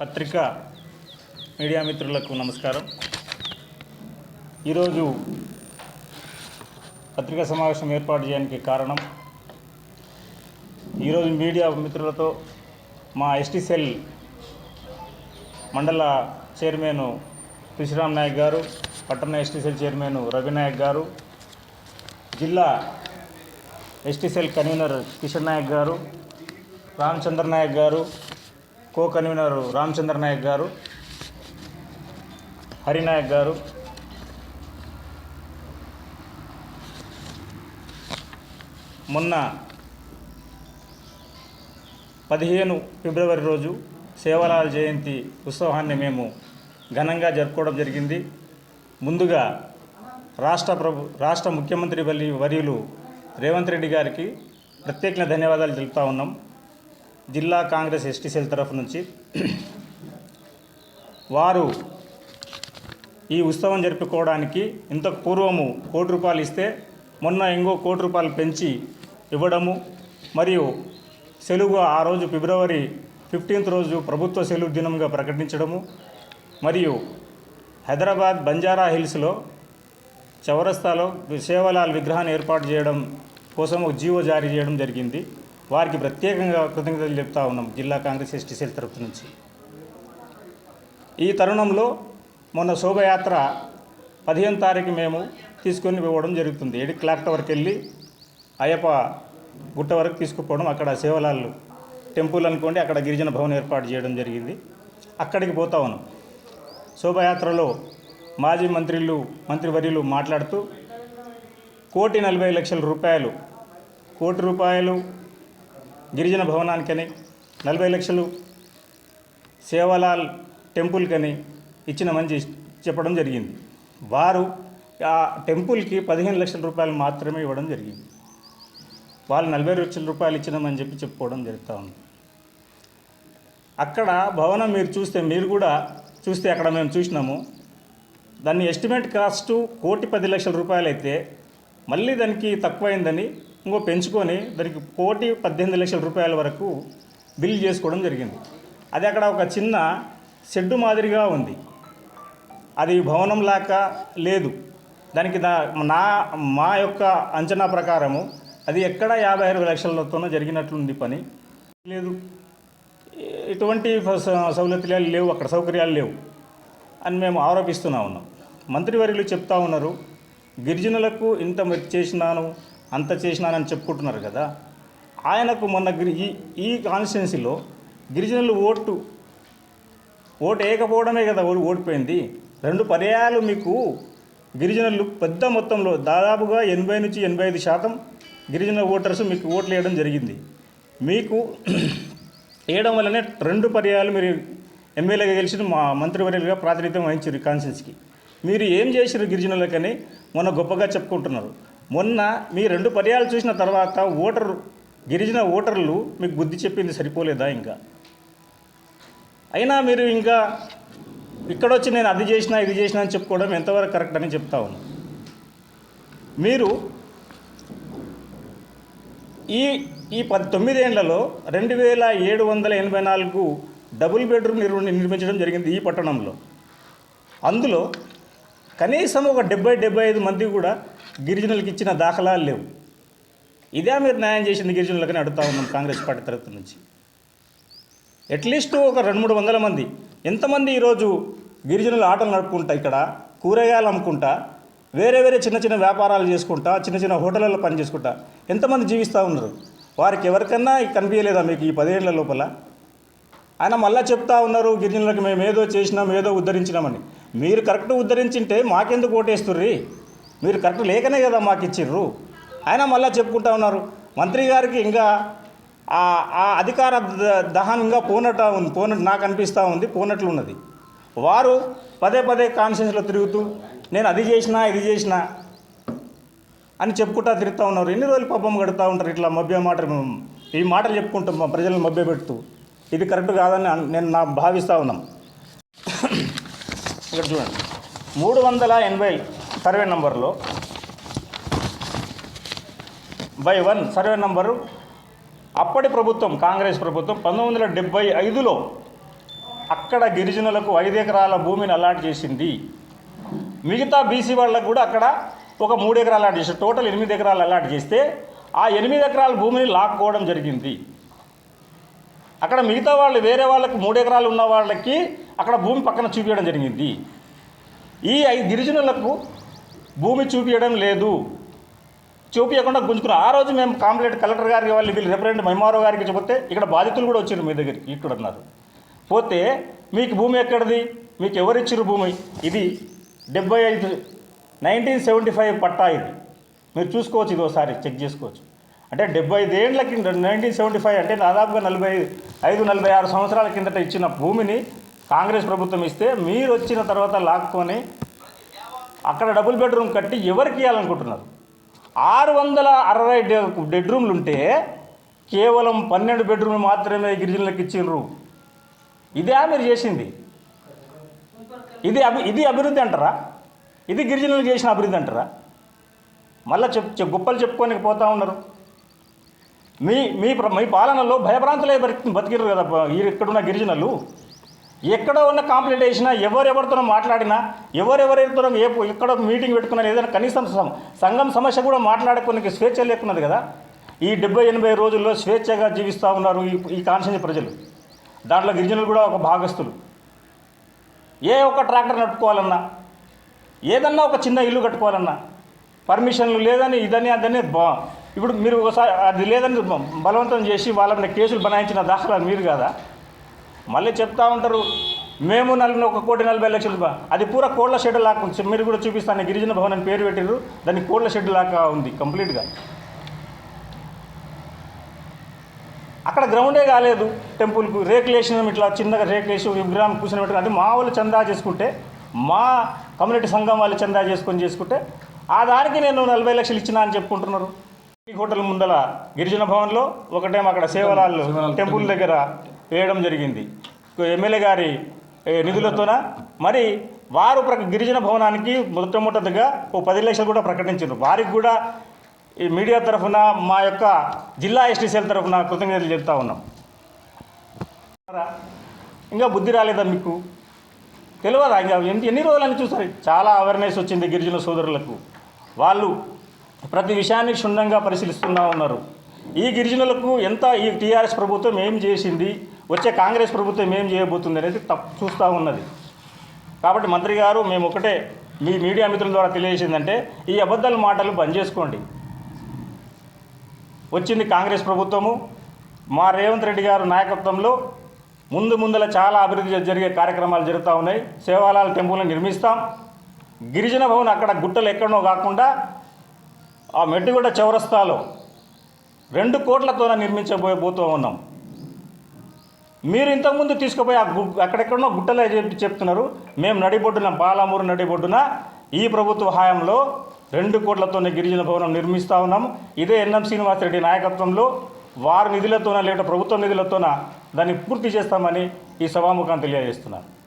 పత్రిక మీడియా మిత్రులకు నమస్కారం. ఈరోజు పత్రికా సమావేశం ఏర్పాటు చేయడానికి కారణం ఈరోజు మీడియా మిత్రులతో మా ఎస్టీ సెల్ మండల చైర్మన్ తుషిరామ్ నాయక్ గారు పట్టణ ST cell chairman Ravinayak garu జిల్లా ST cell convener Kishan Nayak garu Ramachandra Nayak గారు కో కన్వీనర్ రామచంద్ర నాయక్ గారు హరినాయక్ గారు మొన్న పదిహేను ఫిబ్రవరి రోజు సేవలాల జయంతి ఉత్సవాన్ని మేము ఘనంగా జరుపుకోవడం జరిగింది. ముందుగా రాష్ట్ర ప్రభు రాష్ట్ర ముఖ్యమంత్రి వలి వర్యులు రేవంత్ రెడ్డి గారికి ప్రత్యేక ధన్యవాదాలు తెలుపుతా ఉన్నాం. జిల్లా కాంగ్రెస్ ఎస్టీ సెల్ తరఫు నుంచి వారు ఈ ఉత్సవం జరుపుకోవడానికి ఇంతకు పూర్వము కోటి రూపాయలు ఇస్తే మొన్న ఇంకో కోటి రూపాయలు పెంచి ఇవ్వడము మరియు సెలవు ఆ రోజు ఫిబ్రవరి ఫిఫ్టీన్త్ రోజు ప్రభుత్వ సెలవు దినంగా ప్రకటించడము మరియు హైదరాబాద్ బంజారా హిల్స్లో చౌరస్తాలో సేవలాల్ విగ్రహాన్ని ఏర్పాటు చేయడం కోసం ఒక జీవో జారీ చేయడం జరిగింది. వారికి ప్రత్యేకంగా కృతజ్ఞతలు చెప్తా ఉన్నాం జిల్లా కాంగ్రెస్ ఎస్టీ సెల్ తరఫు నుంచి. ఈ తరుణంలో మొన్న శోభయాత్ర పదిహేను తారీఖు మేము తీసుకొని పోవడం జరుగుతుంది. ఏడు క్లాక్ టవర్కి వెళ్ళి అయ్యప్ప గుట్ట వరకు తీసుకుపోవడం అక్కడ సేవలాళ్ళు టెంపుల్ అనుకోండి అక్కడ గిరిజన భవన్ ఏర్పాటు చేయడం జరిగింది. అక్కడికి పోతా ఉన్నాం. శోభయాత్రలో మాజీ మంత్రులు మంత్రివర్యులు మాట్లాడుతూ కోటి నలభై లక్షల రూపాయలు కోటి రూపాయలు గిరిజన భవనానికని నలభై లక్షలు సేవలాల్ టెంపుల్కని ఇచ్చిన మంచి చెప్పడం జరిగింది. వారు ఆ టెంపుల్కి పదిహేను లక్షల రూపాయలు మాత్రమే ఇవ్వడం జరిగింది. వాళ్ళు నలభై లక్షల రూపాయలు ఇచ్చినామని చెప్పి చెప్పుకోవడం జరుగుతూ ఉంది. అక్కడ భవనం మీరు చూస్తే మీరు కూడా చూస్తే అక్కడ మేము చూసినాము. దాన్ని ఎస్టిమేట్ కాస్ట్ కోటి పది లక్షల రూపాయలు అయితే మళ్ళీ దానికి తక్కువైందని ఇంకో పెంచుకొని దానికి కోటి పద్దెనిమిది లక్షల రూపాయల వరకు బిల్ చేసుకోవడం జరిగింది. అది అక్కడ ఒక చిన్న షెడ్డు మాదిరిగా ఉంది. అది భవనం లాక లేదు. దానికి దా నా మా యొక్క అంచనా ప్రకారము అది ఎక్కడ యాభై అరవై లక్షలతోనో జరిగినట్లుంది పని. లేదు. ఎటువంటి సౌలతులు లేవు అక్కడ సౌకర్యాలు లేవు అని మేము ఆరోపిస్తున్నా ఉన్నాం. మంత్రివర్యులు చెప్తా ఉన్నారు గిరిజనులకు ఇంత చేసినాను అంత చేసినానని చెప్పుకుంటున్నారు కదా. ఆయనకు మొన్న గిరి ఈ ఈ కాన్స్టిట్యున్సీలో గిరిజనులు ఓటు ఓటు వేయకపోవడమే కదా ఓడి ఓడిపోయింది. రెండు పర్యాయాలు మీకు గిరిజనులు పెద్ద మొత్తంలో దాదాపుగా ఎనభై నుంచి ఎనభై ఐదు శాతం గిరిజన ఓటర్స్ మీకు ఓట్లు వేయడం జరిగింది. మీకు వేయడం వల్లనే రెండు పర్యాయాలు మీరు ఎమ్మెల్యేగా గెలిచిన మా మంత్రివర్యులుగా ప్రాతినిధ్యం వహించారు కాన్స్టిట్యున్సీకి. మీరు ఏం చేసారు గిరిజనులకని మొన్న గొప్పగా చెప్పుకుంటున్నారు. మొన్న మీ రెండు పర్యాలు చూసిన తర్వాత ఓటరు గిరిజన ఓటర్లు మీకు బుద్ధి చెప్పింది సరిపోలేదా ఇంకా? అయినా మీరు ఇంకా ఇక్కడొచ్చి నేను అది చేసినా ఇది చేసినా అని చెప్పుకోవడం ఎంతవరకు కరెక్ట్ అని చెప్తా ఉన్నాను మీరు ఈ ఈ పది తొమ్మిదేళ్ళలో రెండు వేల ఏడు వందల ఎనభై నాలుగు డబుల్ బెడ్రూమ్ నిర్మ నిర్మించడం జరిగింది ఈ పట్టణంలో. అందులో కనీసం ఒక డెబ్బై డెబ్బై ఐదు మంది కూడా గిరిజనులకు ఇచ్చిన దాఖలాలు లేవు. ఇదే మీరు న్యాయం చేసింది గిరిజనులకని అడుగుతా ఉన్నాం కాంగ్రెస్ పార్టీ తరఫు నుంచి. అట్లీస్ట్ ఒక రెండు మూడు వందల మంది. ఎంతమంది ఈరోజు గిరిజనులు ఆటలు నడుపుకుంటా ఇక్కడ కూరగాయలు అమ్ముకుంటా వేరే వేరే చిన్న చిన్న వ్యాపారాలు చేసుకుంటా చిన్న చిన్న హోటళ్ళలో పని చేసుకుంటా ఎంతమంది జీవిస్తూ ఉన్నారు? వారికి ఎవరికన్నా కనిపించలేదా మీకు ఈ పదిహేనుల లోపల? ఆయన మళ్ళా చెప్తా ఉన్నారు గిరిజనులకు మేము ఏదో చేసినాం ఏదో ఉద్ధరించినామని. మీరు కరెక్ట్ ఉద్ధరించింటే మాకెందుకు ఓటేస్తుర్రీ? మీరు కరెక్ట్ లేకనే కదా మాకు ఇచ్చిర్రు. ఆయన మళ్ళీ చెప్పుకుంటా ఉన్నారు. మంత్రి గారికి ఇంకా ఆ అధికార ద- దహనం ఇంకా పోనట్టు ఉంది. పోనట్టు నాకు అనిపిస్తూ ఉంది పోనట్లు ఉన్నది. వారు పదే పదే కాన్షియన్స్లో తిరుగుతూ నేను అది చేసినా ఇది చేసినా అని చెప్పుకుంటా తిరుగుతూ ఉన్నారు. ఎన్ని రోజులు పాపం గడుతూ ఉంటారు ఇట్లా మభ్య మాట ఈ మాటలు చెప్పుకుంటాం మా ప్రజలను మభ్య పెడుతూ. ఇది కరెక్ట్ కాదని నేను నా భావిస్తూ ఉన్నాం. ఇక్కడ చూడండి. మూడు వందల ఎనభై సర్వే నంబర్లో. By one survey number. అప్పటి ప్రభుత్వం కాంగ్రెస్ ప్రభుత్వం పంతొమ్మిది వందల డెబ్బై ఐదులో అక్కడ గిరిజనులకు ఐదు ఎకరాల భూమిని అలాట్ చేసింది. మిగతా బీసీ వాళ్ళకు కూడా అక్కడ ఒక మూడు ఎకరాలు అలాట్ చేసి టోటల్ ఎనిమిది ఎకరాలు అలాట్ చేస్తే ఆ ఎనిమిది ఎకరాల భూమిని లాక్కోవడం జరిగింది. అక్కడ మిగతా వాళ్ళు వేరే వాళ్ళకి మూడు ఎకరాలు ఉన్న వాళ్ళకి అక్కడ భూమి పక్కన చూపించడం జరిగింది. ఈ ఐదు గిరిజనులకు భూమి చూపించడం లేదు. చూపించకుండా గుంజుకున్న. ఆ రోజు మేము కాంప్లైంట్ కలెక్టర్ గారికి వాళ్ళు వీళ్ళు రిప్రజెంట్ ఎంఆర్ఓ గారికి చెబితే ఇక్కడ బాధితులు కూడా వచ్చారు మీ దగ్గరికి. ఇక్కడ ఉన్నారు. పోతే మీకు భూమి ఎక్కడిది? మీకు ఎవరిచ్చారు భూమి? ఇది డెబ్బై ఐదు నైన్టీన్ సెవెంటీ ఫైవ్ పట్టా ఇది. మీరు చూసుకోవచ్చు ఇది ఒకసారి చెక్ చేసుకోవచ్చు. అంటే డెబ్బై ఐదేళ్ళ కింద నైన్టీన్ సెవెంటీ ఫైవ్ అంటే దాదాపుగా నలభై ఐదు నలభై ఆరు సంవత్సరాల కిందట ఇచ్చిన భూమిని కాంగ్రెస్ ప్రభుత్వం ఇస్తే మీరు వచ్చిన తర్వాత లాక్కొని అక్కడ డబుల్ బెడ్రూమ్ కట్టి ఎవరికి ఇవ్వాలనుకుంటున్నారు ఆరు వందల అరవై బెడ్రూమ్లు ఉంటే కేవలం పన్నెండు బెడ్రూమ్లు మాత్రమే గిరిజనులకు ఇచ్చిండ్రు. ఇదే మీరు చేసింది. ఇది అభి ఇది అభివృద్ధి అంటారా? ఇది గిరిజనులు చేసిన అభివృద్ధి అంటారా? మళ్ళీ చెప్ చెప్ గొప్పలు చెప్పుకోనికి పోతా ఉన్నారు. మీ మీ ప్ర- మీ పాలనలో భయభ్రాంతులే బతికి బతికిరు కదా ఇక్కడున్న గిరిజనులు. ఎక్కడ ఉన్న కాంప్లైంట్ వేసినా ఎవరెవరితోనో మాట్లాడినా ఎవరెవరితో ఏ ఎక్కడ మీటింగ్ పెట్టుకున్నా ఏదైనా కనీసం సంఘం సమస్య కూడా మాట్లాడుకోనికి స్వేచ్ఛ లేకున్నది కదా. ఈ డెబ్బై ఎనభై రోజుల్లో స్వేచ్ఛగా జీవిస్తూ ఉన్నారు ఈ ఈ కాన్షియన్స్ ప్రజలు. దాంట్లో గిరిజనులు కూడా ఒక భాగస్తులు ఏ ఒక్క ట్రాక్టర్ నడుపుకోవాలన్నా ఏదన్నా ఒక చిన్న ఇల్లు కట్టుకోవాలన్నా పర్మిషన్లు లేదని ఇదని అదని బా ఇప్పుడు మీరు ఒకసారి అది లేదని బలవంతం చేసి వాళ్ళ మీద కేసులు బనాయించిన దాఖలాలు మీరు కాదా? మళ్ళీ చెప్తా ఉంటారు మేము నలభై ఒక కోటి నలభై లక్షలు అది పూర కోళ్ళ షెడ్ ఉంది. మీరు కూడా చూపిస్తాను గిరిజన భవన్ అని పేరు పెట్టిర్రు దాన్ని కోళ్ళ షెడ్ లాగా ఉంది కంప్లీట్గా. అక్కడ గ్రౌండే కాలేదు టెంపుల్కు. రేకులు వేసినాం ఇట్లా చిన్నగా రేకులు వేసి విగ్రహం కూర్చొని అది మా వాళ్ళు చందా చేసుకుంటే మా కమ్యూనిటీ సంఘం వాళ్ళు చందా చేసుకొని చేసుకుంటే ఆ దానికి నేను నలభై లక్షలు ఇచ్చినా అని చెప్పుకుంటున్నారు. హోటల్ ముందల గిరిజన భవన్లో ఒకటేమో అక్కడ సేవలాల్ టెంపుల్. దగ్గర వేయడం జరిగింది. ఎమ్మెల్యే గారి నిధులతోన? మరి వారు ప్ర గిరిజన భవనానికి మొట్టమొదటిగా ఓ పది లక్షలు కూడా ప్రకటించారు. వారికి కూడా ఈ మీడియా తరఫున మా యొక్క జిల్లా ఎస్టీసీఎల్ తరఫున కృతజ్ఞతలు చెప్తా ఉన్నాం. ఇంకా బుద్ధి రాలేదా మీకు? తెలియదా ఇంకా ఎన్ని ఎన్ని రోజులని చూసారు? చాలా అవేర్నెస్ వచ్చింది గిరిజన సోదరులకు. వాళ్ళు ప్రతి విషయాన్ని క్షుణ్ణంగా పరిశీలిస్తున్నా ఉన్నారు. ఈ గిరిజనులకు ఎంత ఈ టీఆర్ఎస్ ప్రభుత్వం ఏం చేసింది? వచ్చే కాంగ్రెస్ ప్రభుత్వం ఏం చేయబోతుంది అనేది తప్పు చూస్తూ ఉన్నది. కాబట్టి మంత్రి గారు మేము ఒకటే మీ మీడియా మిత్రుల ద్వారా తెలియజేసిందంటే ఈ అబద్ధాల మాటలు బంద్ చేసుకోండి. వచ్చింది కాంగ్రెస్ ప్రభుత్వము. మా రేవంత్ రెడ్డి గారు నాయకత్వంలో ముందు ముందల చాలా అభివృద్ధి జరిగే కార్యక్రమాలు జరుగుతూ ఉన్నాయి. సేవాలాల టెంపుల్ని నిర్మిస్తాం. గిరిజన భవన్ అక్కడ గుట్టలు ఎక్కడనో కాకుండా ఆ మెట్టుగుడ్డ చౌరస్తాలో రెండు కోట్లతోనే నిర్మించబోయబోతూ ఉన్నాం. మీరు ఇంతకుముందు తీసుకుపోయి ఆ గు అక్కడెక్కడనో గుట్టలే చెప్పి చెప్తున్నారు. మేము నడిబొడ్డున బాలామూరు నడిబొడ్డున ఈ ప్రభుత్వ హయాంలో రెండు కోట్లతోనే గిరిజన భవనం నిర్మిస్తూ ఉన్నాం. ఇదే ఎన్ఎం శ్రీనివాసరెడ్డి నాయకత్వంలో వారి నిధులతోన లేదా ప్రభుత్వ నిధులతోన దాన్ని పూర్తి చేస్తామని ఈ సభాముఖం తెలియజేస్తున్నాను.